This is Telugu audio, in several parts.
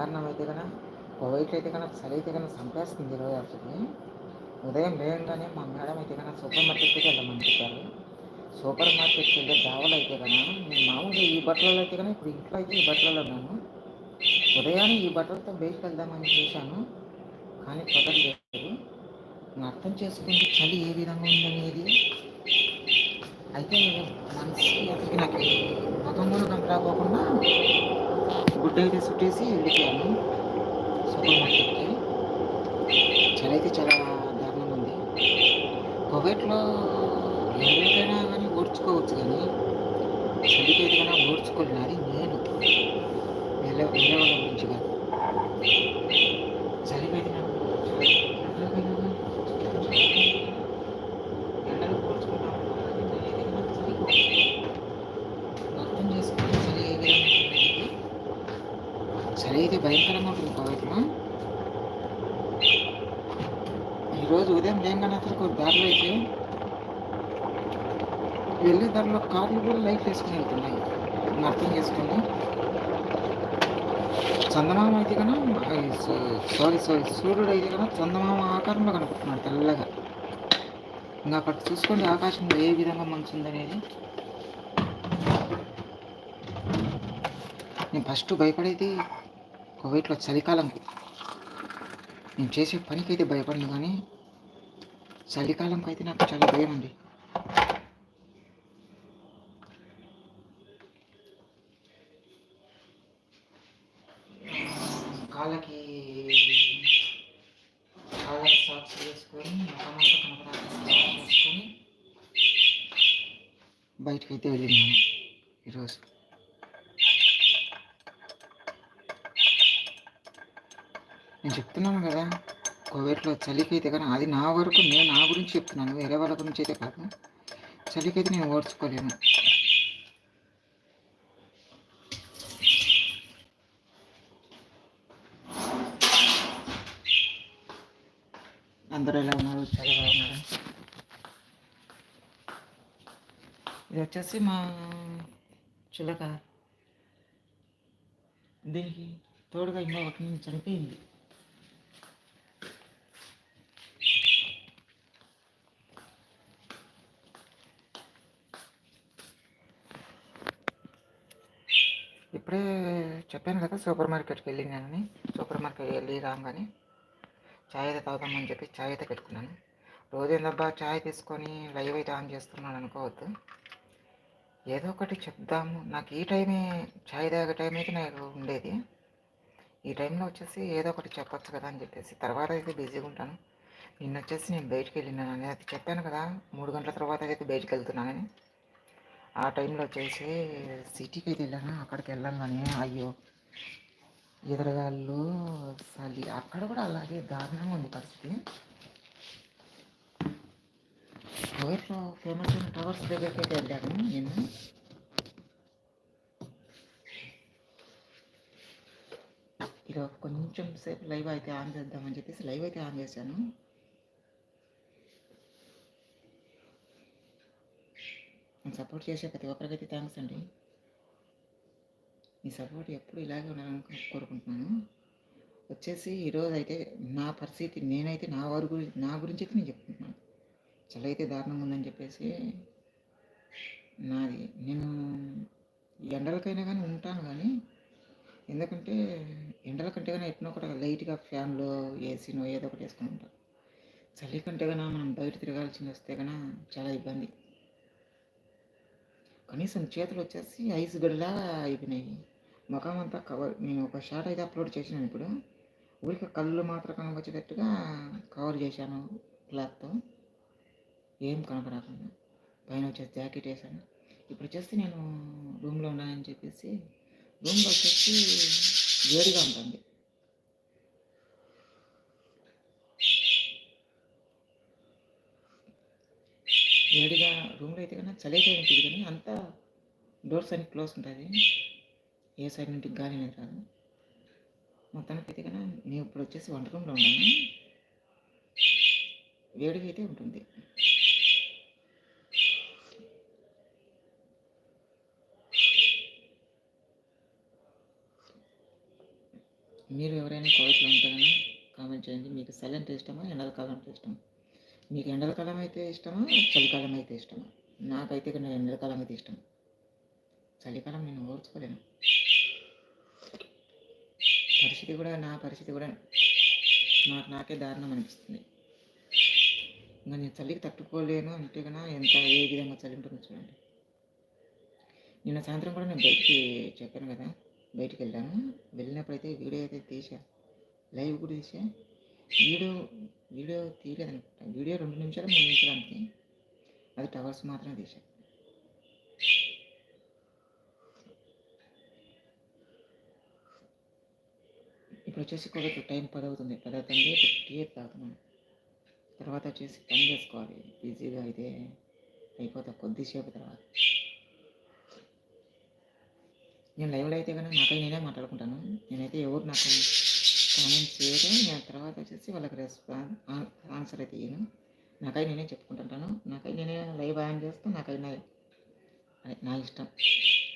కారణం అయితే కన్నా కోవిడ్ అయితే కన్నా చలి అయితే కన్నా చంపేస్తుంది ఇరవై అసలు. ఉదయం లేయంగానే మా మేడం అయితే కన్నా సూపర్ మార్కెట్కి వెళ్దామని చెప్పారు. సూపర్ మార్కెట్కి వెళ్ళే దావలు అయితే కన్నా నేను మామూలుగా ఈ బట్టలలో అయితే కన్నా ఇప్పుడు ఇంట్లో అయితే ఈ బట్టలలో ఉన్నాను ఉదయాన్నే ఈ బట్టలతో బయటకు వెళ్దామని చూశాను. కానీ కుదరలేదు. అర్థం చేసుకుంటే చలి ఏ విధంగా ఉందనేది. అయితే మనసుకి నాకు ముఖం కూడా కంపరాకోకుండా గుడ్డ అయితే చుట్టేసి వెళ్ళిపోయాము. సూపర్ మార్కెట్కి చలి అయితే చాలా దారుణంగా ఉంది. కోవిడ్లో ఎవరికైనా కానీ ఓడ్చుకోవచ్చు కానీ చలికి ఏదైనా కానీ ఓడ్చుకోలేదు నేను. వెళ్ళే వెళ్ళే వాళ్ళ గురించి కాదు చలికి అయితే నాకు ఎండలకైనా కానీ ఎండలు పోల్చుకుంటాం అయితే కన్నా చలికి ఓడ్చుకోవాలి. అర్థం చేసుకోవాలి చలి ఏ విధంగా ఉంటుంది చలి అయితే భయంకరంగా ఉంటుంది కోవిడ్లో ఈరోజు ఉదయం లేంగానే అసలు దారిలో అయితే వెళ్ళే దారిలో కార్లు కూడా లైట్ వేసుకుని వెళ్తున్నాయి. అర్థం చేసుకోండి చందమామ అయితే కన్నా సారీ సారీ సూర్యుడు అయితే కన్నా చందమామ ఆకారంలో కనపడుతున్నాడు తెల్లగా. ఇంకా అక్కడ చూసుకోండి ఆకాశంలో ఏ విధంగా మంచు ఉందనేది. నేను ఫస్ట్ భయపడేది కోవిడ్లో చలికాలం. నేను చేసే పనికి అయితే భయపడను కానీ చలికాలంకి అయితే నాకు చాలా భయం అండి కాళ్ళకి కాళ్ళకి సాక్స్ వేసుకొని ముఖమంతా కనపడాలి వేసుకొని బయటకు అయితే వెళ్ళినాను ఈరోజు. నేను చెప్తున్నాను కదా కోవిడ్లో చలికి అయితే కానీ అది నా వరకు నేను నా గురించి చెప్తున్నాను. వేరే వాళ్ళ గురించి అయితే కాదు. చలికైతే నేను ఓడ్చుకోలేను అందరూ ఎలా ఉన్నారు? చాలా బాగున్నారు ఇది వచ్చేసి మా చిలక. దీనికి తోడుగా ఇంకా ఒకటి నుంచి చనిపోయింది. ఇప్పుడే చెప్పాను కదా సూపర్ మార్కెట్కి వెళ్ళినానని సూపర్ మార్కెట్ వెళ్ళి రాగానే చాయ్ అయితే తాగుదామని చెప్పి ఛాయ్ అయితే పెట్టుకున్నాను. రోజు ఏందబ్బా ఛాయ్ తీసుకొని లైవ్ అయితే ఆన్ చేస్తున్నాను అనుకోవద్దు. ఏదో ఒకటి చెప్దాము. నాకు ఈ టైమే చాయ్ తాగే టైం అయితే నాకు ఉండేది. ఈ టైంలో వచ్చేసి ఏదో ఒకటి చెప్పొచ్చు కదా అని చెప్పేసి. తర్వాత అయితే బిజీగా ఉంటాను. నిన్న వచ్చేసి నేను బయటికి వెళ్ళినాను అనేది చెప్పాను కదా మూడు గంటల తర్వాత అయితే బయటికి వెళ్తున్నానని. ఆ టైంలో వచ్చేసి సిటీకి అయితే వెళ్ళాను అక్కడికి వెళ్ళంగానే అయ్యో ఎదురుగాళ్ళు చలి అక్కడ కూడా అలాగే దారుణంగా ఉంది పరిస్థితి. కోవిడ్లో ఫేమస్ అయిన టవర్స్ దగ్గరికి అయితే వెళ్ళాను నేను ఇలా కొంచెం సేపు లైవ్ అయితే ఆన్ చేద్దామని చెప్పేసి లైవ్ అయితే ఆన్ చేశాను. సపోర్ట్ చేసే ప్రతి ఒక్కరికైతే థ్యాంక్స్ అండి. మీ సపోర్ట్ ఎప్పుడు ఇలాగే ఉండాలని కోరుకుంటున్నాను. వచ్చేసి ఈరోజు అయితే నా పరిస్థితి నేనైతే నా వారి గురించి నా గురించి అయితే నేను చెప్తున్నాను. చలి అయితే దారుణంగా ఉందని చెప్పేసి నాది నేను ఎండలకైనా కానీ ఉంటాను కానీ ఎందుకంటే ఎండల కంటే కానీ ఎట్నో ఒకటి లైట్గా ఫ్యాన్లో ఏసీనో ఏదో ఒకటి వేసుకుని ఉంటాను చలి కంటే కన్నా మనం బయట తిరగాల్సి వస్తే కన్నా చాలా ఇబ్బంది. కనీసం చేతులు వచ్చేసి ఐస్ గడిలా అయిపోయినాయి. ముఖం అంతా కవర్ నేను ఒక షార్ట్ అయితే అప్లోడ్ చేసినాను ఇప్పుడు. ఊరికి కళ్ళు మాత్రం కనపచ్చేటట్టుగా కవర్ చేశాను క్లాత్తో ఏం కనపడకుండా. పైన వచ్చేసి జాకెట్ వేసాను ఇప్పుడు వచ్చేసి నేను రూమ్లో ఉన్నానని చెప్పేసి రూమ్లో వచ్చేసి వేడిగా ఉంటుంది. వేడిగా రూమ్లో అయితే కన్నా చలి అయితే ఉంటుంది కానీ అంతా డోర్స్ అన్ని క్లోజ్ ఉంటుంది. ఏ సైడ్ నుండి గాలి అనేది రాదు. మొత్తానికి అయితే కన్నా నేను ఇప్పుడు వచ్చేసి వంట రూమ్లో ఉన్నాను. వేడిగా అయితే ఉంటుంది. మీరు ఎవరైనా కోవిడ్లో ఉంటారని కామెంట్ చేయండి. మీకు సైలెంట్ అంటే ఇష్టమా ఎండలకాలం అంటే ఇష్టమా మీకు ఎండలకాలం అయితే ఇష్టమా చలికాలం అయితే ఇష్టమా? నాకైతే ఇక్కడ ఎండలకాలం అయితే ఇష్టం. చలికాలం నేను ఓర్చుకోలేను. పరిస్థితి కూడా నా పరిస్థితి కూడా నాకు నాకే దారుణం అనిపిస్తుంది. ఇంకా నేను చలికి తట్టుకోలేను అంటే కన్నా ఎంత ఏ విధంగా చలి ఉంటుందో చూడండి. నిన్న సాయంత్రం కూడా నేను బయటికి చెప్పాను కదా బయటికి వెళ్ళాను. వెళ్ళినప్పుడు అయితే వీడియో అయితే తీసా లైవ్ కూడా తీసా వీడియో వీడియో తీయలేదనుకుంటా వీడియో రెండు నిమిషాలు మూడు నిమిషాలు అంతే అది టవర్స్ మాత్రమే తీశాను ఇప్పుడు వచ్చేసి కొద్దిగా టైం పది అవుతుంది. పది అవుతుంది టీ తాగుతున్నాను తర్వాత వచ్చేసి పని చేసుకోవాలి. బిజీగా అయితే అయిపోతా కొద్దిసేపు తర్వాత. నేను లైవ్లో అయితే కానీ నాకై నేనే మాట్లాడుకుంటాను. నేనైతే ఎవరు నాకు కామెంట్స్ చేయరు నేను తర్వాత వచ్చేసి వాళ్ళకి రెస్పాన్స్ ఆన్సర్ అయితే ఇయ్యను. నాకై నేనే చెప్పుకుంటుంటాను. నాకై నేనే లైవ్ ఆన్ చేస్తా నాకై నా నా ఇష్టం.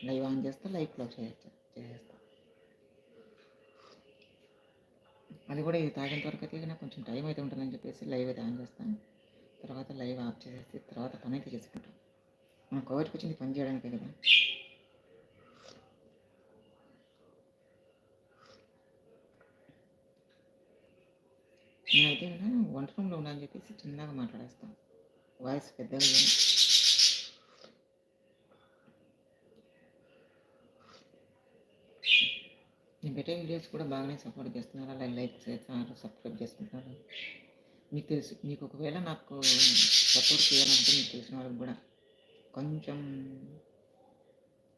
లైవ్ ఆన్ చేస్తా లైవ్లో చేయొచ్చు చేసేస్తా. అది కూడా ఇది తాగేంత వరకు అయితే నాకు కొంచెం టైం అయితే ఉంటుందని చెప్పేసి లైవ్ అయితే ఆన్ చేస్తాను తర్వాత లైవ్ ఆఫ్ చేసేసి తర్వాత పని అయితే చేసుకుంటాం. మన కోవిడ్కి వచ్చింది పని చేయడానికే కదా. నేనైతే కదా వంట రూమ్లో ఉన్నానని చెప్పేసి చిన్నగా మాట్లాడేస్తాను వాయిస్ పెద్దగా నేను పెట్టే వీడియోస్ కూడా బాగానే సపోర్ట్ చేస్తున్నారు. అలా లైక్ చేస్తున్నారు సబ్స్క్రైబ్ చేసుకుంటున్నారు మీకు తెలుసు మీకు ఒకవేళ నాకు సపోర్ట్ చేయాలంటే మీకు తెలిసిన వాళ్ళకి కూడా కొంచెం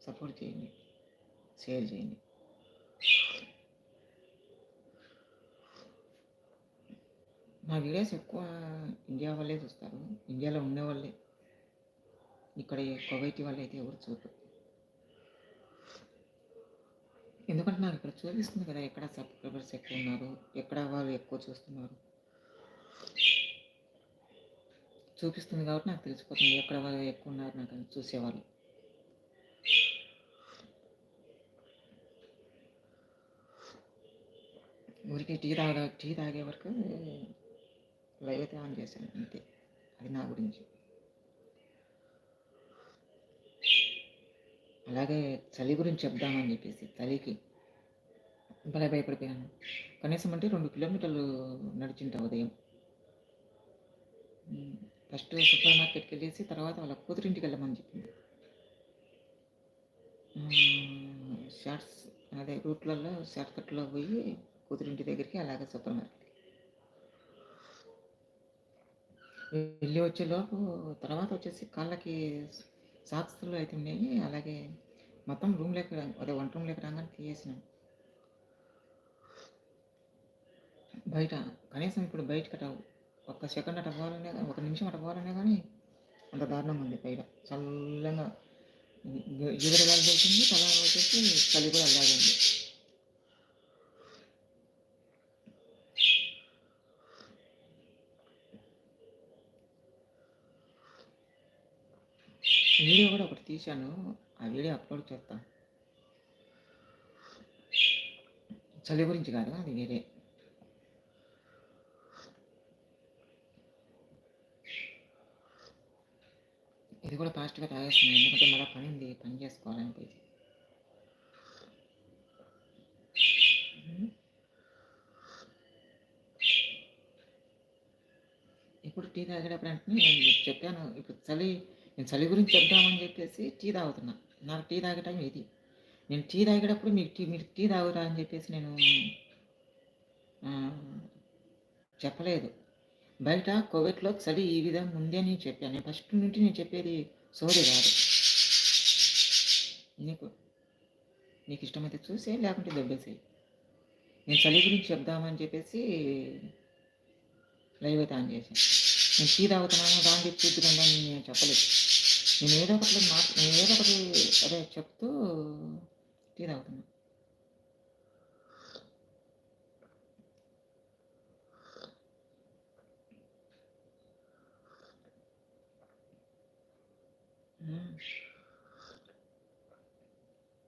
సపోర్ట్ చేయండి షేర్ చేయండి. నా వీడియోస్ ఎక్కువ ఇండియా వాళ్ళే చూస్తారు. ఇండియాలో ఉండేవాళ్ళే ఇక్కడ కువైట్ వాళ్ళు అయితే ఎవరు చూడరు. ఎందుకంటే నాకు ఇక్కడ చూపిస్తుంది కదా ఎక్కడ సబ్స్క్రైబర్స్ ఎక్కువ ఉన్నారు ఎక్కడ వాళ్ళు ఎక్కువ చూస్తున్నారు. చూపిస్తుంది కాబట్టి నాకు తెలిసిపోతుంది ఎక్కడ వాళ్ళు ఎక్కువ ఉన్నారు నాకు చూసేవాళ్ళు. ఊరికి టీ తాగా టీ తాగే వరకు లైవ్ అయితే ఆన్ చేశాను. అంతే. అది నా గురించి. అలాగే చలి గురించి చెప్దామని చెప్పేసి చలికి భలే భయపడిపోయాను. కనీసం అంటే రెండు కిలోమీటర్లు నడిచింటా ఉదయం. ఫస్ట్ సూపర్ మార్కెట్కి వెళ్ళేసి తర్వాత వాళ్ళ కూతురింటికి వెళ్ళమని చెప్పింది. షార్ట్స్ అదే రూట్లలో షార్ట్ కట్లో పోయి కూతురింటి దగ్గరికి అలాగే సూపర్ మార్కెట్ వెళ్ళి వచ్చేలోపు తర్వాత వచ్చేసి కాళ్ళకి సాక్స్లు అయితే ఉన్నాయి అలాగే మొత్తం రూమ్లోకి అదే వంట రూమ్లోకి రాగానే తీయేసినాం. బయట కనీసం ఇప్పుడు బయటకి అట ఒక్క సెకండ్ అట పోవాలనే ఒక నిమిషం అట పోవాలనే కానీ అంత దారుణంగా ఉంది బయట. చల్లగా ఎదురుగాలి వెళ్తుంది తల వచ్చేసి చలి కూడా అలాగే ఉంది. వీడియో కూడా ఒకటి తీశాను. ఆ వీడియో అప్లోడ్ చేస్తాను చలి గురించి కాదు అది వేరే. ఇది కూడా ఫాస్ట్గా తాగేస్తున్నాను ఎందుకంటే మళ్ళీ పని ఉంది పని చేసుకోవాలనిపించి ఇప్పుడు టీ తాగేటప్పుడు అంటే నేను చెప్పాను ఇప్పుడు చలి నేను చలి గురించి చెప్దామని చెప్పేసి టీ తాగుతున్నా. నాకు టీ తాగే టైం ఇది. నేను టీ తాగేటప్పుడు మీకు టీ మీరు టీ తాగురా అని చెప్పేసి నేను చెప్పలేదు. బయట కోవిడ్లో చలి ఈ విధంగా ఉంది అని చెప్పాను. ఫస్ట్ నుండి నేను చెప్పేది సోది కాదు. నీకు నీకు ఇష్టమైతే చూసే లేకుంటే దొబ్బేసేయి నేను చలి గురించి చెప్దామని చెప్పేసి లైవ్ అయితే ఆన్ చేశాను. నేను టీ తాగుతున్నాను దాని చెప్పి చూద్దామని నేను చెప్పలేదు. నేను ఏదో ఒకటి మా నేను ఏదో ఒకటి అదే చెప్తూ టీ తాగుతున్నా.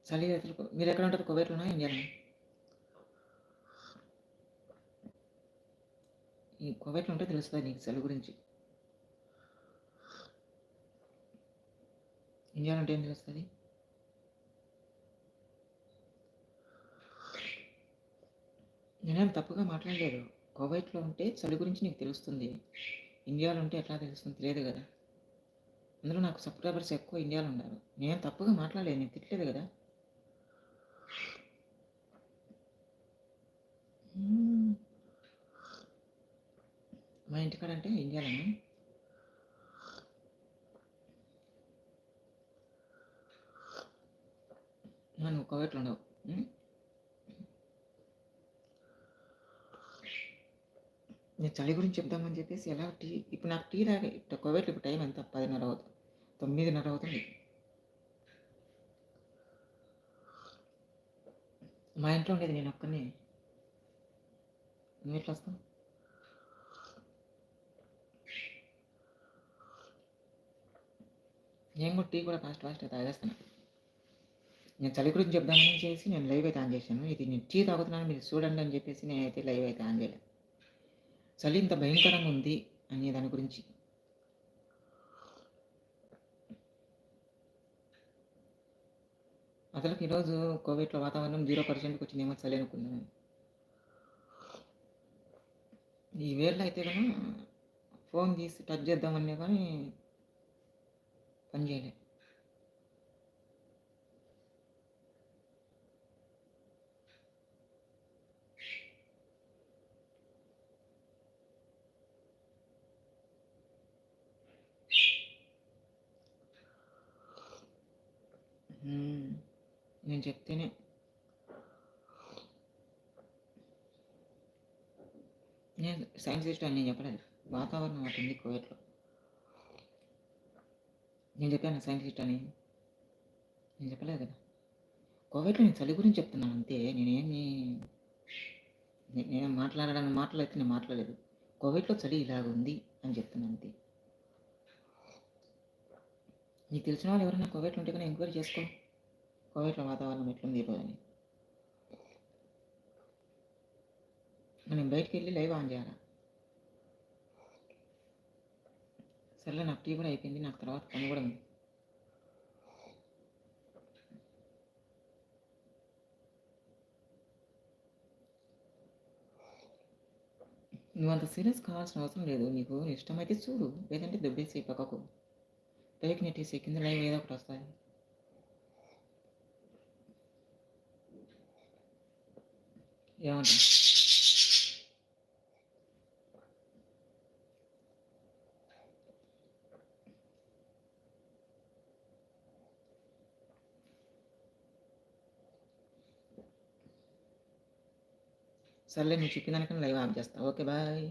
చలి మీరు ఎక్కడ ఉంటారు? కువైట్లోనా? ఇండియానా? ఈ కొవ్వేట్లు ఉంటే తెలుస్తుంది నీకు చలి గురించి. ఇండియాలో అంటే ఏం తెలుస్తుంది నేనేం తప్పుగా మాట్లాడలేదు. కోవైట్లో ఉంటే చలి గురించి నీకు తెలుస్తుంది. ఇండియాలో ఉంటే ఎట్లా తెలుస్తుంది తెలియదు కదా. అందులో నాకు సబ్స్క్రైబర్స్ ఎక్కువ ఇండియాలో ఉన్నారు. నేను తప్పుగా మాట్లాడలేదు నేను తిట్టలేదు కదా. మా ఇంటికాడ అంటే ఆ, ఉండవు నేను చలి గురించి చెప్దామని చెప్పేసి ఎలా టీ ఇప్పుడు నాకు టీ తాగే కోవిడ్ ఇప్పుడు టైం ఎంత? పదిన్నర అవుతుంది తొమ్మిదిన్నర అవుతుంది. మా ఇంట్లో ఉండేది నేను ఒక్కనే. నువ్వు ఎట్లా వస్తావు? నేను కూడా టీ కూడా ఫాస్ట్ ఫాస్ట్ తాగేస్తాను. నేను చలి గురించి చెప్దామని చేసి నేను లైవ్ అయితే ఆన్ చేశాను. ఇది నేను టీ తాగుతున్నాను మీరు చూడండి అని చెప్పేసి నేనైతే లైవ్ అయితే ఆన్ చేయలేదు చలి ఇంత భయంకరంగా ఉంది అనే దాని గురించి. అసలు ఈరోజు కోవిడ్లో వాతావరణం జీరో పర్సెంట్కి వచ్చిందేమో చలి అనుకున్నాను ఈ వేర్లో అయితే కానీ ఫోన్ తీసి టచ్ చేద్దామన్నా కానీ పని నేను చెప్తేనే. నేను సైన్స్ అని నేను చెప్పలేదు. వాతావరణం అటు ఉంది కోవిడ్లో నేను చెప్పాను సైన్స్ సిస్టమ్ అని. నేను చెప్పలేదు కదా. కోవిడ్లో నేను చలి గురించి చెప్తున్నాను అంతే. నేనేమి నేను మాట్లాడడానికి మాటలు అయితే నేను మాట్లాడలేదు. కోవిడ్లో చలి ఇలాగ ఉంది అని చెప్తున్నాను అంతే. నీకు తెలిసిన వాళ్ళు ఎవరైనా కోవిడ్లో ఉంటే కానీ ఎంక్వైరీ చేసుకో. కోవిడ్లో వాతావరణం ఎట్లుంది ఈరోజు అని. మనం బయటికి వెళ్ళి లైవ్ ఆన్ చేయాలి? సర్లే నాకు టీ కూడా అయిపోయింది నాకు తర్వాత పని కూడా ఉంది. నువ్వు అంత సీరియస్ కావాల్సిన అవసరం లేదు నీకు ఇష్టమైతే చూడు లేదంటే దెబ్బేసి పక్కకు. పైకి నెట్టేసి కింద లైవ్ ఏదో ఒకటి వస్తుంది ఏమన్నా సర్లే నువ్వు చెప్పిన దానికన్నా లైవ్ ఆఫ్ చేస్తా. Okay bye.